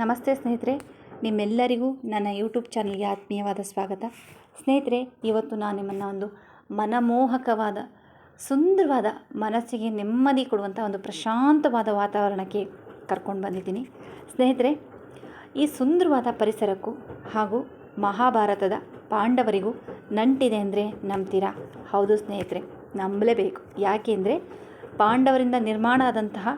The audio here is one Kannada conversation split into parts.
ನಮಸ್ತೆ ಸ್ನೇಹಿತರೆ, ನಿಮ್ಮೆಲ್ಲರಿಗೂ ನನ್ನ ಯೂಟ್ಯೂಬ್ ಚಾನಲ್ಗೆ ಆತ್ಮೀಯವಾದ ಸ್ವಾಗತ. ಸ್ನೇಹಿತರೆ, ಇವತ್ತು ನಾನು ನಿಮ್ಮನ್ನು ಒಂದು ಮನಮೋಹಕವಾದ, ಸುಂದರವಾದ ಮನಸ್ಸಿಗೆ ನೆಮ್ಮದಿ ಕೊಡುವಂಥ ಒಂದು ಪ್ರಶಾಂತವಾದ ವಾತಾವರಣಕ್ಕೆ ಕರ್ಕೊಂಡು ಬಂದಿದ್ದೀನಿ. ಸ್ನೇಹಿತರೆ, ಈ ಸುಂದರವಾದ ಪರಿಸರಕ್ಕೂ ಹಾಗೂ ಮಹಾಭಾರತದ ಪಾಂಡವರಿಗೂ ನಂಟಿದೆ ಅಂದರೆ ನಂಬ್ತೀರಾ? ಹೌದು ಸ್ನೇಹಿತರೆ, ನಂಬಲೇಬೇಕು. ಯಾಕೆಂದರೆ ಪಾಂಡವರಿಂದ ನಿರ್ಮಾಣ ಆದಂತಹ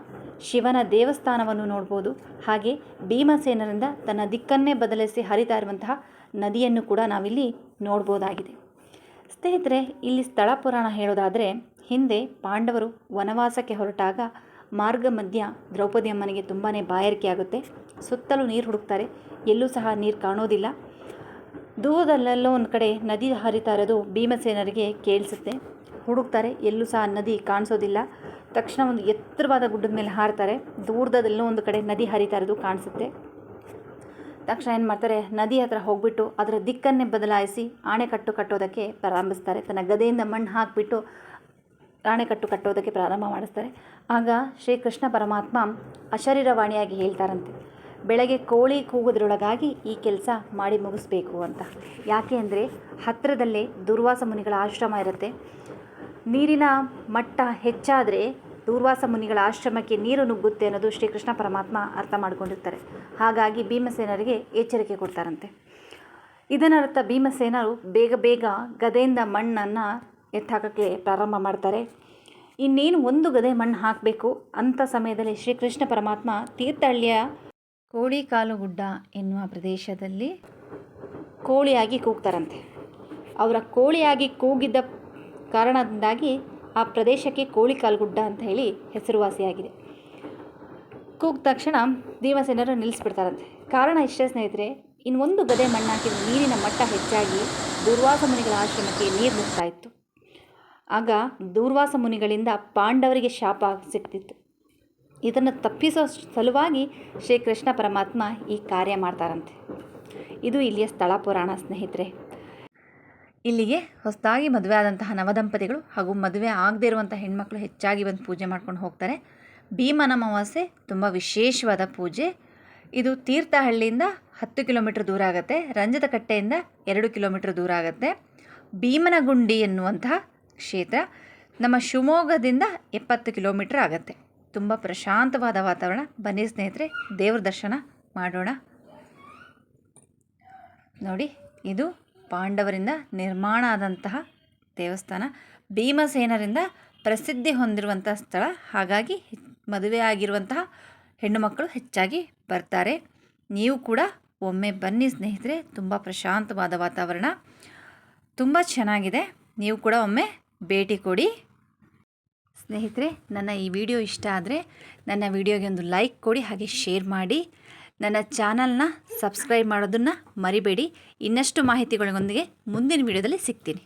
ಶಿವನ ದೇವಸ್ಥಾನವನ್ನು ನೋಡ್ಬೋದು. ಹಾಗೆ ಭೀಮಸೇನರಿಂದ ತನ್ನ ದಿಕ್ಕನ್ನೇ ಬದಲಿಸಿ ಹರಿತಾ ಇರುವಂತಹ ನದಿಯನ್ನು ಕೂಡ ನಾವಿಲ್ಲಿ ನೋಡ್ಬೋದಾಗಿದೆ. ಸ್ನೇಹಿತರೆ, ಇಲ್ಲಿ ಸ್ಥಳ ಪುರಾಣ ಹೇಳೋದಾದರೆ, ಹಿಂದೆ ಪಾಂಡವರು ವನವಾಸಕ್ಕೆ ಹೊರಟಾಗ ಮಾರ್ಗ ಮಧ್ಯ ದ್ರೌಪದಿ ಅಮ್ಮನಿಗೆ ತುಂಬಾ ಬಾಯಾರಿಕೆ ಆಗುತ್ತೆ. ಸುತ್ತಲೂ ನೀರು ಹುಡುಕ್ತಾರೆ. ಎಲ್ಲೂ ಸಹ ನೀರು ಕಾಣೋದಿಲ್ಲ. ದೂರದಲ್ಲೆಲ್ಲೋ ಒಂದು ಕಡೆ ನದಿ ಹರಿತಾ ಇರೋದು ಭೀಮಸೇನರಿಗೆ ಕೇಳಿಸುತ್ತೆ. ಹುಡುಕ್ತಾರೆ. ಎಲ್ಲೂ ಸಹ ನದಿ ಕಾಣಿಸೋದಿಲ್ಲ. ತಕ್ಷಣ ಒಂದು ಎತ್ತರವಾದ ಗುಡ್ಡದ ಮೇಲೆ ಹಾರ್ತಾರೆ. ದೂರದಲ್ಲೂ ಒಂದು ಕಡೆ ನದಿ ಹರಿತಾ ಇರೋದು ಕಾಣಿಸುತ್ತೆ. ತಕ್ಷಣ ಏನು ಮಾಡ್ತಾರೆ, ನದಿ ಹತ್ರ ಹೋಗ್ಬಿಟ್ಟು ಅದರ ದಿಕ್ಕನ್ನೇ ಬದಲಾಯಿಸಿ ಆಣೆಕಟ್ಟು ಕಟ್ಟೋದಕ್ಕೆ ಪ್ರಾರಂಭಿಸ್ತಾರೆ. ತನ್ನ ಗದೆಯಿಂದ ಮಣ್ಣು ಹಾಕಿಬಿಟ್ಟು ಆಣೆಕಟ್ಟು ಕಟ್ಟೋದಕ್ಕೆ ಪ್ರಾರಂಭ ಮಾಡಿಸ್ತಾರೆ. ಆಗ ಶ್ರೀಕೃಷ್ಣ ಪರಮಾತ್ಮ ಅಶರೀರವಾಣಿಯಾಗಿ ಹೇಳ್ತಾರಂತೆ, ಬೆಳಗ್ಗೆ ಕೋಳಿ ಕೂಗೋದ್ರೊಳಗಾಗಿ ಈ ಕೆಲಸ ಮಾಡಿ ಮುಗಿಸ್ಬೇಕು ಅಂತ. ಯಾಕೆ ಅಂದರೆ ಹತ್ತಿರದಲ್ಲೇ ದುರ್ವಾಸ ಮುನಿಗಳ ಆಶ್ರಮ ಇರುತ್ತೆ. ನೀರಿನ ಮಟ್ಟ ಹೆಚ್ಚಾದರೆ ದೂರ್ವಾಸ ಮುನಿಗಳ ಆಶ್ರಮಕ್ಕೆ ನೀರು ನುಗ್ಗುತ್ತೆ ಅನ್ನೋದು ಶ್ರೀಕೃಷ್ಣ ಪರಮಾತ್ಮ ಅರ್ಥ ಮಾಡ್ಕೊಂಡಿರ್ತಾರೆ. ಹಾಗಾಗಿ ಭೀಮಸೇನರಿಗೆ ಎಚ್ಚರಿಕೆ ಕೊಡ್ತಾರಂತೆ. ಇದನ್ನರ್ಥ ಭೀಮಸೇನರು ಬೇಗ ಬೇಗ ಗದೆಯಿಂದ ಮಣ್ಣನ್ನು ಎತ್ತಾಕೋಕ್ಕೆ ಪ್ರಾರಂಭ ಮಾಡ್ತಾರೆ. ಇನ್ನೇನು ಒಂದು ಗದೆ ಮಣ್ಣು ಹಾಕಬೇಕು ಅಂಥ ಸಮಯದಲ್ಲಿ ಶ್ರೀಕೃಷ್ಣ ಪರಮಾತ್ಮ ತೀರ್ಥಹಳ್ಳಿಯ ಕೋಳಿಕಾಲು ಗುಡ್ಡ ಎನ್ನುವ ಪ್ರದೇಶದಲ್ಲಿ ಕೋಳಿಯಾಗಿ ಕೂಗ್ತಾರಂತೆ. ಅವರ ಕೋಳಿಯಾಗಿ ಕೂಗಿದ್ದ ಕಾರಣದಿಂದಾಗಿ ಆ ಪ್ರದೇಶಕ್ಕೆ ಕೋಳಿಕಾಲ್ಗುಡ್ಡ ಅಂತ ಹೇಳಿ ಹೆಸರುವಾಸಿಯಾಗಿದೆ. ಕೂಗಿದ ತಕ್ಷಣ ಭೀಮಸೇನರು ನಿಲ್ಲಿಸ್ಬಿಡ್ತಾರಂತೆ. ಕಾರಣ ಇಷ್ಟೇ ಸ್ನೇಹಿತರೆ ಇನ್ನು ಒಂದು ಗದೆ ಮಣ್ಣಾಕಿದ ನೀರಿನ ಮಟ್ಟ ಹೆಚ್ಚಾಗಿ ದುರ್ವಾಸ ಮುನಿಗಳ ಆಶ್ರಮಕ್ಕೆ ನೀರು ನುಗ್ತಾ ಇತ್ತು. ಆಗ ದೂರ್ವಾಸ ಮುನಿಗಳಿಂದ ಪಾಂಡವರಿಗೆ ಶಾಪ ಸಿಗ್ತಿತ್ತು. ಇದನ್ನು ತಪ್ಪಿಸೋ ಸಲುವಾಗಿ ಶ್ರೀಕೃಷ್ಣ ಪರಮಾತ್ಮ ಈ ಕಾರ್ಯ ಮಾಡ್ತಾರಂತೆ. ಇದು ಇಲ್ಲಿಯ ಸ್ಥಳ ಪುರಾಣ ಸ್ನೇಹಿತರೆ. ಇಲ್ಲಿಗೆ ಹೊಸದಾಗಿ ಮದುವೆ ಆದಂತಹ ನವದಂಪತಿಗಳು ಹಾಗೂ ಮದುವೆ ಆಗದೇ ಇರುವಂಥ ಹೆಣ್ಮಕ್ಳು ಹೆಚ್ಚಾಗಿ ಬಂದು ಪೂಜೆ ಮಾಡ್ಕೊಂಡು ಹೋಗ್ತಾರೆ. ಭೀಮನ ಅಮಾವಾಸ್ಯೆ ತುಂಬ ವಿಶೇಷವಾದ ಪೂಜೆ. ಇದು ತೀರ್ಥಹಳ್ಳಿಯಿಂದ ಹತ್ತು ಕಿಲೋಮೀಟ್ರ್ ದೂರ ಆಗುತ್ತೆ. ರಂಜದಕಟ್ಟೆಯಿಂದ ಎರಡು ಕಿಲೋಮೀಟ್ರ್ ದೂರ ಆಗುತ್ತೆ. ಭೀಮನಗುಂಡಿ ಎನ್ನುವಂತಹ ಕ್ಷೇತ್ರ ನಮ್ಮ ಶಿವಮೊಗ್ಗದಿಂದ ಎಪ್ಪತ್ತು ಕಿಲೋಮೀಟ್ರ್ ಆಗುತ್ತೆ. ತುಂಬ ಪ್ರಶಾಂತವಾದ ವಾತಾವರಣ. ಬನ್ನಿ ಸ್ನೇಹಿತರೆ, ದೇವ್ರ ದರ್ಶನ ಮಾಡೋಣ. ನೋಡಿ, ಇದು ಪಾಂಡವರಿಂದ ನಿರ್ಮಾಣ ಆದಂತಹ ದೇವಸ್ಥಾನ. ಭೀಮಸೇನರಿಂದ ಪ್ರಸಿದ್ಧಿ ಹೊಂದಿರುವಂಥ ಸ್ಥಳ. ಹಾಗಾಗಿ ಮದುವೆ ಆಗಿರುವಂತಹ ಹೆಣ್ಣು ಮಕ್ಕಳು ಹೆಚ್ಚಾಗಿ ಬರ್ತಾರೆ. ನೀವು ಕೂಡ ಒಮ್ಮೆ ಬನ್ನಿ ಸ್ನೇಹಿತರೆ. ತುಂಬ ಪ್ರಶಾಂತವಾದ ವಾತಾವರಣ. ತುಂಬ ಚೆನ್ನಾಗಿದೆ. ನೀವು ಕೂಡ ಒಮ್ಮೆ ಭೇಟಿ ಕೊಡಿ. ಸ್ನೇಹಿತರೆ, ನನ್ನ ಈ ವಿಡಿಯೋ ಇಷ್ಟ ಆದರೆ ನನ್ನ ವಿಡಿಯೋಗೆ ಒಂದು ಲೈಕ್ ಕೊಡಿ, ಹಾಗೆ ಶೇರ್ ಮಾಡಿ. ನನ್ನ ಚಾನಲ್ನ ಸಬ್ಸ್ಕ್ರೈಬ್ ಮಾಡೋದನ್ನು ಮರಿಬೇಡಿ. ಇನ್ನಷ್ಟು ಮಾಹಿತಿಗಳೊಂದಿಗೆ ಮುಂದಿನ ವಿಡಿಯೋದಲ್ಲಿ ಸಿಗ್ತೀನಿ.